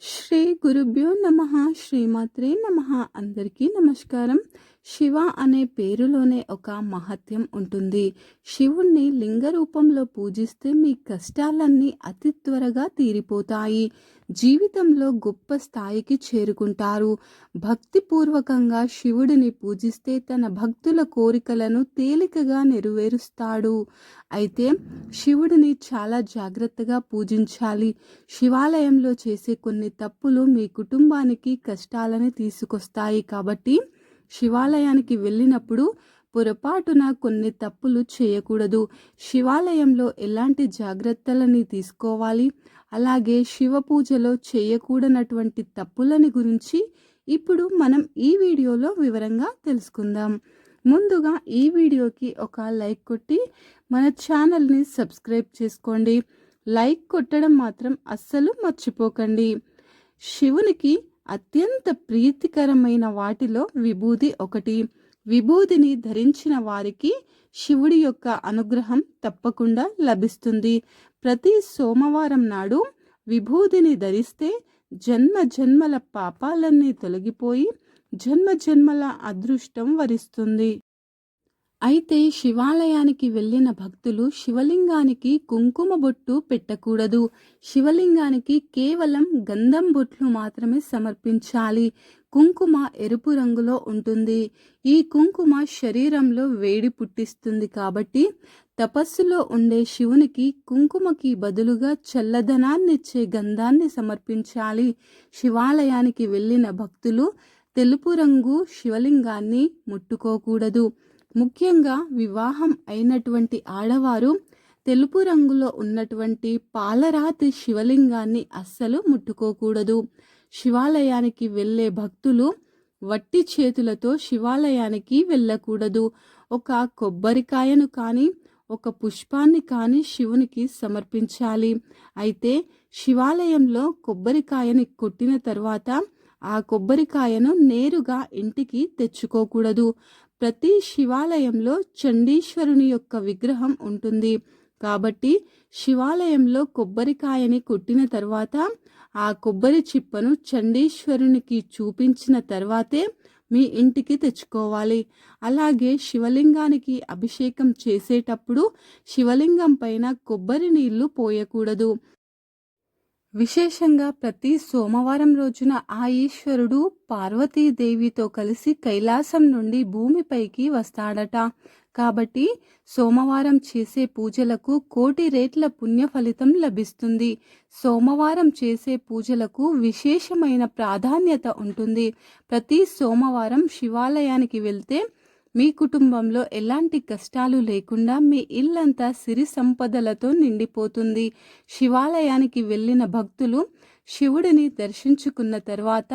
శ్రీ గురుభ్యో నమ శ్రీమాత్రే నమ. అందరికీ నమస్కారం. శివ అనే పేరులోనే ఒక మహత్యం ఉంటుంది. శివుణ్ణి లింగ రూపంలో పూజిస్తే మీ కష్టాలన్నీ అతి త్వరగా తీరిపోతాయి. జీవితంలో గొప్ప స్థాయికి చేరుకుంటారు. భక్తిపూర్వకంగా శివుడిని పూజిస్తే తన భక్తుల కోరికలను తేలికగా నెరవేరుస్తాడు. అయితే శివుడిని చాలా జాగ్రత్తగా పూజించాలి. శివాలయంలో చేసే కొన్ని తప్పులు మీ కుటుంబానికి కష్టాలని తీసుకొస్తాయి కాబట్టి శివాలయానికి వెళ్ళినప్పుడు పొరపాటున కొన్ని తప్పులు చేయకూడదు. శివాలయంలో ఎలాంటి జాగ్రత్తలని తీసుకోవాలి? అలాగే శివ పూజలో చేయకూడనటువంటి తప్పులని గురించి ఇప్పుడు మనం ఈ వీడియోలో వివరంగా తెలుసుకుందాం. ముందుగా ఈ వీడియోకి ఒక లైక్ కొట్టి మన ఛానల్ని సబ్స్క్రైబ్ చేసుకోండి. లైక్ కొట్టడం మాత్రం అస్సలు మర్చిపోకండి. శివునికి అత్యంత ప్రీతికరమైన వాటిలో విభూది ఒకటి. విభూదిని ధరించిన వారికి శివుడి యొక్క అనుగ్రహం తప్పకుండా లభిస్తుంది. ప్రతి సోమవారం నాడు విభూదిని ధరిస్తే జన్మ జన్మల పాపాలన్నీ తొలగిపోయి జన్మ జన్మల అదృష్టం వరిస్తుంది. అయితే శివాలయానికి వెళ్ళిన భక్తులు శివలింగానికి కుంకుమ బొట్టు పెట్టకూడదు. శివలింగానికి కేవలం గంధం బొట్లు మాత్రమే సమర్పించాలి. కుంకుమ ఎరుపు రంగులో ఉంటుంది. ఈ కుంకుమ శరీరంలో వేడి పుట్టిస్తుంది కాబట్టి తపస్సులో ఉండే శివునికి కుంకుమకి బదులుగా చల్లదనాన్నిచ్చే గంధాన్ని సమర్పించాలి. శివాలయానికి వెళ్ళిన భక్తులు తెలుపు రంగు శివలింగాన్ని ముట్టుకోకూడదు. ముఖ్యంగా వివాహం అయినటువంటి ఆడవారు తెలుపు రంగులో ఉన్నటువంటి పాలరాతి శివలింగాన్ని అస్సలు ముట్టుకోకూడదు. శివాలయానికి వెళ్ళే భక్తులు వట్టి చేతులతో శివాలయానికి వెళ్ళకూడదు. ఒక కొబ్బరికాయను కానీ ఒక పుష్పాన్ని కానీ శివునికి సమర్పించాలి. అయితే శివాలయంలో కొబ్బరికాయని కొట్టిన తర్వాత ఆ కొబ్బరికాయను నేరుగా ఇంటికి తెచ్చుకోకూడదు. ప్రతి శివాలయంలో చండీశ్వరుని యొక్క విగ్రహం ఉంటుంది. కాబట్టి శివాలయంలో కొబ్బరికాయని కొట్టిన తర్వాత ఆ కొబ్బరి చిప్పను చండీశ్వరునికి చూపించిన తర్వాతే మీ ఇంటికి తెచ్చుకోవాలి. అలాగే శివలింగానికి అభిషేకం చేసేటప్పుడు శివలింగం పైన కొబ్బరి నీళ్ళు పోయకూడదు. విశేషంగా ప్రతి సోమవారం రోజున ఆ ఈశ్వరుడు పార్వతీదేవితో కలిసి కైలాసం నుండి భూమిపైకి వస్తాడట. కాబట్టి సోమవారం చేసే పూజలకు కోటి రేట్ల పుణ్య ఫలితం లభిస్తుంది. సోమవారం చేసే పూజలకు విశేషమైన ప్రాధాన్యత ఉంటుంది. ప్రతి సోమవారం శివాలయానికి వెళ్తే మీ కుటుంబంలో ఎలాంటి కష్టాలు లేకుండా మీ ఇల్లంతా సిరి సంపదలతో నిండిపోతుంది. శివాలయానికి వెళ్ళిన భక్తులు శివుడిని దర్శించుకున్న తర్వాత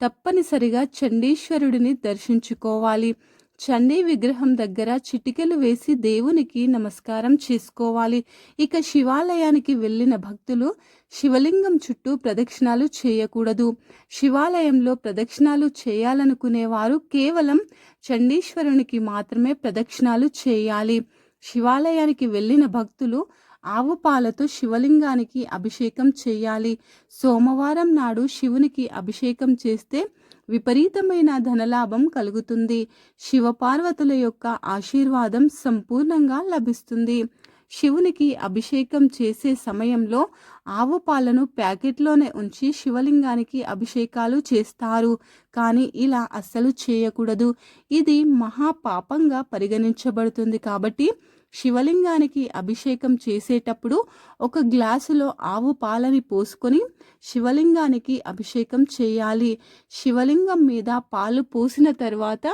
తప్పనిసరిగా చండీశ్వరుడిని దర్శించుకోవాలి. చండీ విగ్రహం దగ్గర చిటికెలు వేసి దేవునికి నమస్కారం చేసుకోవాలి. ఇక శివాలయానికి వెళ్ళిన భక్తులు శివలింగం చుట్టూ ప్రదక్షిణాలు చేయకూడదు. శివాలయంలో ప్రదక్షిణాలు చేయాలనుకునేవారు కేవలం చండీశ్వరునికి మాత్రమే ప్రదక్షిణాలు చేయాలి. శివాలయానికి వెళ్ళిన భక్తులు ఆవు పాలతో శివలింగానికి అభిషేకం చేయాలి. సోమవారం నాడు శివునికి అభిషేకం చేస్తే విపరీతమైన ధనలాభం కలుగుతుంది. శివపార్వతుల యొక్క ఆశీర్వాదం సంపూర్ణంగా లభిస్తుంది. శివునికి అభిషేకం చేసే సమయంలో ఆవు పాలను ప్యాకెట్లోనే ఉంచి శివలింగానికి అభిషేకాలు చేస్తారు. కానీ ఇలా అస్సలు చేయకూడదు. ఇది మహాపాపంగా పరిగణించబడుతుంది కాబట్టి శివలింగానికి అభిషేకం చేసేటప్పుడు ఒక గ్లాసులో ఆవు పాలని పోసుకొని శివలింగానికి అభిషేకం చేయాలి. శివలింగం మీద పాలు పోసిన తర్వాత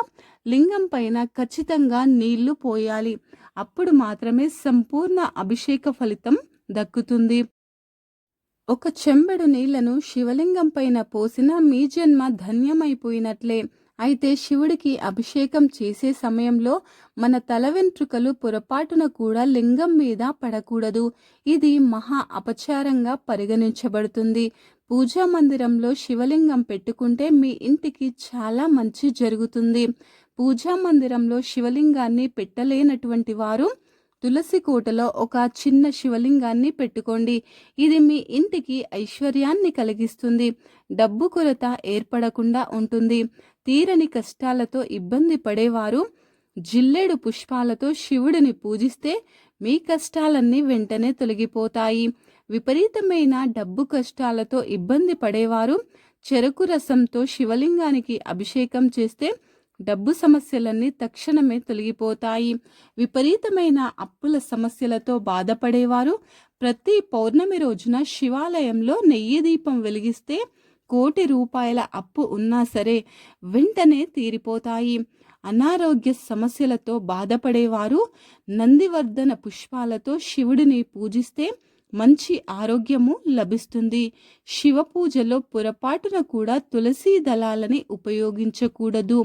లింగం పైన ఖచ్చితంగా నీళ్ళు పోయాలి. అప్పుడు మాత్రమే సంపూర్ణ అభిషేక ఫలితం దక్కుతుంది. ఒక చెంబెడు నీళ్ళను శివలింగం పైన పోసిన మీ జన్మ ధన్యమైపోయినట్లే. అయితే శివుడికి అభిషేకం చేసే సమయంలో మన తల వెంట్రుకలు పొరపాటున కూడా లింగం మీద పడకూడదు. ఇది మహా అపచారంగా పరిగణించబడుతుంది. పూజా మందిరంలో శివలింగం పెట్టుకుంటే మీ ఇంటికి చాలా మంచి జరుగుతుంది. పూజా మందిరంలో శివలింగాన్ని పెట్టలేనటువంటి వారు తులసి కోటలో ఒక చిన్న శివలింగాన్ని పెట్టుకోండి. ఇది మీ ఇంటికి ఐశ్వర్యాన్ని కలిగిస్తుంది. డబ్బు కొరత ఏర్పడకుండా ఉంటుంది. తీరని కష్టాలతో ఇబ్బంది పడేవారు జిల్లేడు పుష్పాలతో శివుడిని పూజిస్తే మీ కష్టాలన్నీ వెంటనే తొలగిపోతాయి. విపరీతమైన డబ్బు కష్టాలతో ఇబ్బంది పడేవారు చెరకు రసంతో శివలింగానికి అభిషేకం చేస్తే డబ్బు సమస్యలన్నీ తక్షణమే తొలగిపోతాయి. విపరీతమైన అప్పుల సమస్యలతో బాధపడేవారు. ప్రతి పౌర్ణమి రోజున శివాలయంలో నెయ్యి దీపం వెలిగిస్తే కోటి రూపాయల అప్పు ఉన్నా సరే వెంటనే తీరిపోతాయి. అనారోగ్య సమస్యలతో బాధపడేవారు. నందివర్ధన పుష్పాలతో శివుడిని పూజిస్తే మంచి ఆరోగ్యము లభిస్తుంది. శివ పూజలో పొరపాటున కూడా తులసీ దళాలని ఉపయోగించకూడదు.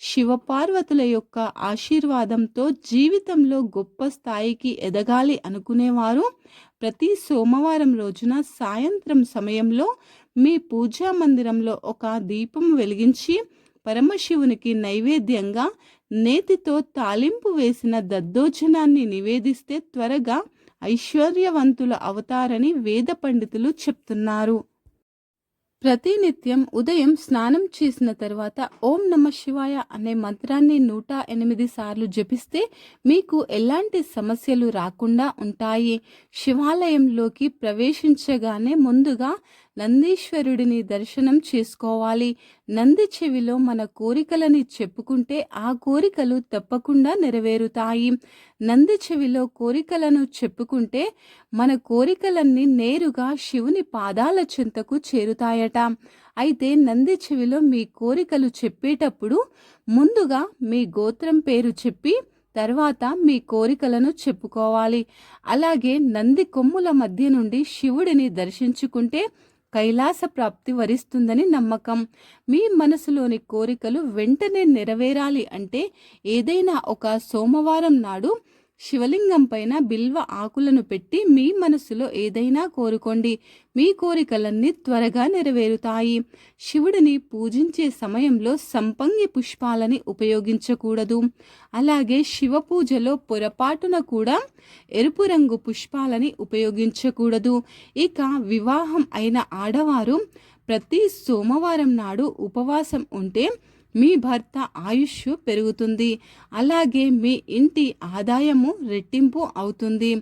శివపార్వతుల యొక్క ఆశీర్వాదంతో జీవితంలో గొప్ప స్థాయికి ఎదగాలి అనుకునేవారు. ప్రతి సోమవారం రోజున సాయంత్రం సమయంలో మీ పూజా మందిరంలో ఒక దీపం వెలిగించి పరమశివునికి నైవేద్యంగా నేతితో తాలింపు వేసిన దద్దోజనాన్ని నివేదిస్తే త్వరగా ఐశ్వర్యవంతుల అవతారని వేద పండితులు చెప్తున్నారు. ప్రతినిత్యం ఉదయం స్నానం చేసిన తర్వాత ఓం నమ శివాయ అనే మంత్రాన్ని నూట ఎనిమిది సార్లు జపిస్తే మీకు ఎలాంటి సమస్యలు రాకుండా ఉంటాయి. శివాలయంలోకి ప్రవేశించగానే ముందుగా నందీశ్వరుడిని దర్శనం చేసుకోవాలి. నంది చెవిలో మన కోరికలని చెప్పుకుంటే ఆ కోరికలు తప్పకుండా నెరవేరుతాయి. నంది చెవిలో కోరికలను చెప్పుకుంటే మన కోరికలన్నీ నేరుగా శివుని పాదాల చెంతకు చేరుతాయట. అయితే నంది చెవిలో మీ కోరికలు చెప్పేటప్పుడు ముందుగా మీ గోత్రం పేరు చెప్పి తర్వాత మీ కోరికలను చెప్పుకోవాలి. అలాగే నంది కొమ్ముల మధ్య నుండి శివుడిని దర్శించుకుంటే కైలాస ప్రాప్తి వరిస్తుందని నమ్మకం. మీ మనసులోని కోరికలు వెంటనే నెరవేరాలి అంటే ఏదైనా ఒక సోమవారం నాడు శివలింగం పైన బిల్వ ఆకులను పెట్టి మీ మనసులో ఏదైనా కోరుకోండి. మీ కోరికలన్నీ త్వరగా నెరవేరుతాయి. శివుడిని పూజించే సమయంలో సంపంగి పుష్పాలని ఉపయోగించకూడదు. అలాగే శివ పూజలో పొరపాటున కూడా ఎరుపు రంగు పుష్పాలని ఉపయోగించకూడదు. ఇక వివాహం అయిన ఆడవారు ప్రతి సోమవారం నాడు ఉపవాసం ఉంటే మీ భర్త ఆయుష్ పెరుగుతుంది. అలాగే మీ ఇంటి ఆదాయము రెట్టింపు అవుతుంది.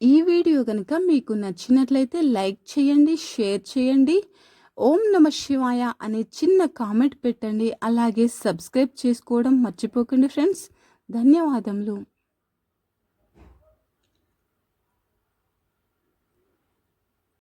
ఈ వీడియో కనుక మీకు నచ్చినట్లయితే లైక్ చేయండి షేర్ చేయండి. ఓం నమ శివాయ అనే చిన్న కామెంట్ పెట్టండి. అలాగే సబ్స్క్రైబ్ చేసుకోవడం మర్చిపోకండి ఫ్రెండ్స్. ధన్యవాదములు.